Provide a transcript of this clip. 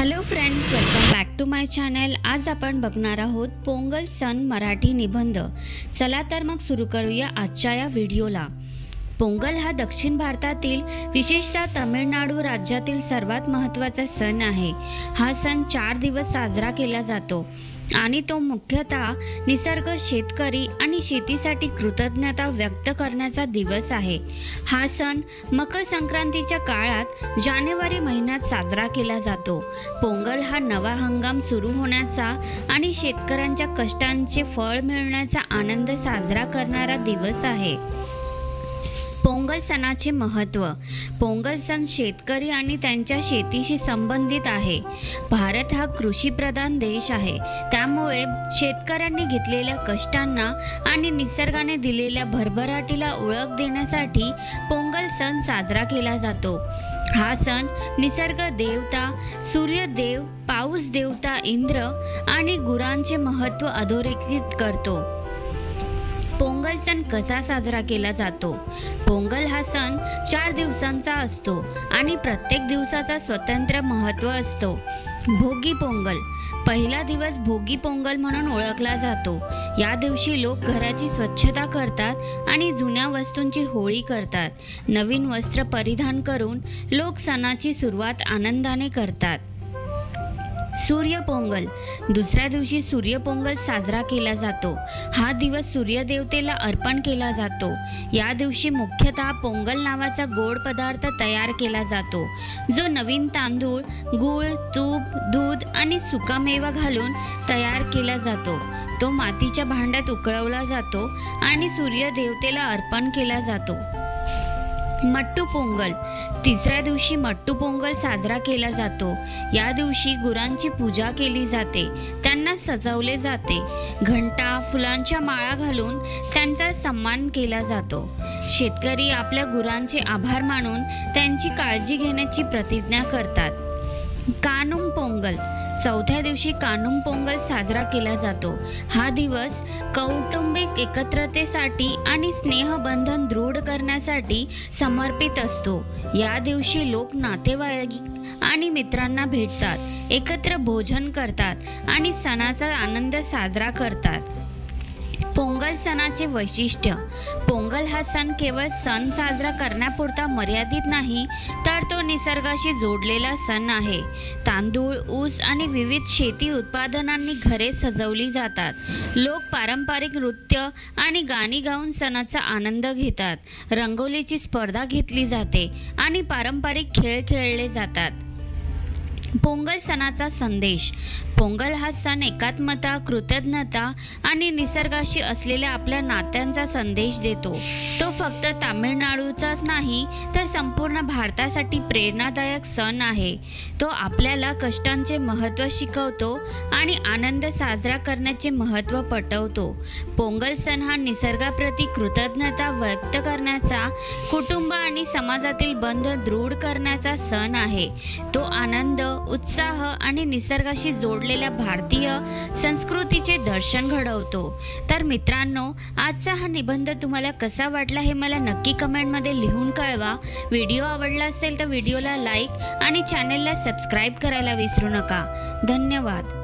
Hello friends welcome back to my channel आज आपण बघणार आहोत पोंगल सण मराठी निबंध. चला तर मग सुरू करूया आजच्या या व्हिडिओला. पोंगल हा दक्षिण भारतातील विशेषतः तामिळनाडू राज्यातील सर्वात महत्त्वाचा सण आहे. हा सण चार दिवस साजरा केला जातो. आणि तो मुख्यतः निसर्ग शेतकरी आणि शेतीसाठी कृतज्ञता व्यक्त करण्याचा दिवस आहे. हा सण मकर संक्रांतीच्या काळात जानेवारी महिन्यात साजरा केला जातो. पोंगल हा नवा हंगाम सुरू होण्याचा आणि शेतकऱ्यांच्या कष्टांचे फळ मिळण्याचा आनंद साजरा करणारा दिवस आहे. पोंगल सणाचे महत्त्व. पोंगल सण शेतकरी आणि त्यांच्या शेतीशी संबंधित आहे. भारत हा कृषीप्रधान देश आहे. त्यामुळे शेतकऱ्यांनी घेतलेल्या कष्टांना आणि निसर्गाने दिलेल्या भरभराटीला ओळख देण्यासाठी पोंगल सण साजरा केला जातो. हा सण निसर्ग देवता सूर्यदेव पाऊस देवता इंद्र आणि गुरांचे महत्त्व अधोरेखित करतो. पोंगल सण कसा साजरा केला जातो? पोंगल हा सण चार दिवसांचा असतो आणि प्रत्येक दिवसाचा स्वतंत्र महत्त्व असतो. भोगी पोंगल. पहिला दिवस भोगी पोंगल म्हणून ओळखला जातो. या दिवशी लोक घराची स्वच्छता करतात आणि जुन्या वस्तूंची होळी करतात. नवीन वस्त्र परिधान करून लोक सणाची सुरुवात आनंदाने करतात. सूर्यपोंगल दुसऱ्या दिवशी सूर्यपोंगल साजरा केला जातो. हा दिवस सूर्यदेवतेला अर्पण केला जातो. या दिवशी मुख्यतः पोंगल नावाचा गोड पदार्थ तयार केला जातो. जो नवीन तांदूळ गूळ तूप दूध आणि सुकामेवा घालून तयार केला जातो. तो मातीच्या भांड्यात उकळवला जातो आणि सूर्यदेवतेला अर्पण केला जातो. मट्टू पोंगल. तिसऱ्या दिवशी मट्टू पोंगल साजरा केला जातो. या दिवशी गुरांची पूजा केली जाते. त्यांना सजवले जाते. घंटा फुलांच्या माळा घालून त्यांचा सन्मान केला जातो. शेतकरी आपल्या गुरांचे आभार मानून त्यांची काळजी घेण्याची प्रतिज्ञा करतात. कानू पोंगल. चौथ्या दिवशी कानुम पोंगल साजरा केला जातो. हा दिवस कौटुंबिक एकत्रतेसाठी आणि स्नेहबंधन दृढ करण्यासाठी समर्पित असतो. या दिवशी लोक नातेवाईक आणि मित्रांना भेटतात एकत्र भोजन करतात आणि सणाचा आनंद साजरा करतात. पोंगल सणाचे वैशिष्ट्य. पोंगल हा सण केवळ सण साजरा करण्यापुरता मर्यादित नाही तर तो निसर्गाशी जोडलेला सण आहे. तांदूळ ऊस आणि विविध शेती उत्पादनांनी घरे सजवली जातात. लोक पारंपरिक नृत्य आणि गाणी गाऊन सणाचा आनंद घेतात. रंगोलीची स्पर्धा घेतली जाते आणि पारंपरिक खेळ खेळले जातात. पोंगल सणाचा संदेश. पोंगल हा सण एकात्मता कृतज्ञता आणि निसर्गाशी असलेल्या आपल्या नात्यांचा संदेश देतो. तो फक्त तामिळनाडूचाच नाही तर संपूर्ण भारतासाठी प्रेरणादायक सण आहे. तो आपल्याला कष्टांचे महत्त्व शिकवतो आणि आनंद साजरा करण्याचे महत्त्व पटवतो. पोंगल सण हा निसर्गाप्रती कृतज्ञता व्यक्त करण्याचा कुटुंब आणि समाजातील बंध दृढ करण्याचा सण आहे. तो आनंद उत्साह आणि निसर्गाशी जोडलेल्या भारतीय संस्कृतीचे दर्शन घडवतो. तर मित्रांनो आजचा हा निबंध तुम्हाला कसा वाटला हे मला नक्की कमेंटमध्ये लिहून कळवा. व्हिडिओ आवडला असेल तर व्हिडिओला लाईक आणि चॅनेलला सबस्क्राईब करायला विसरू नका. धन्यवाद.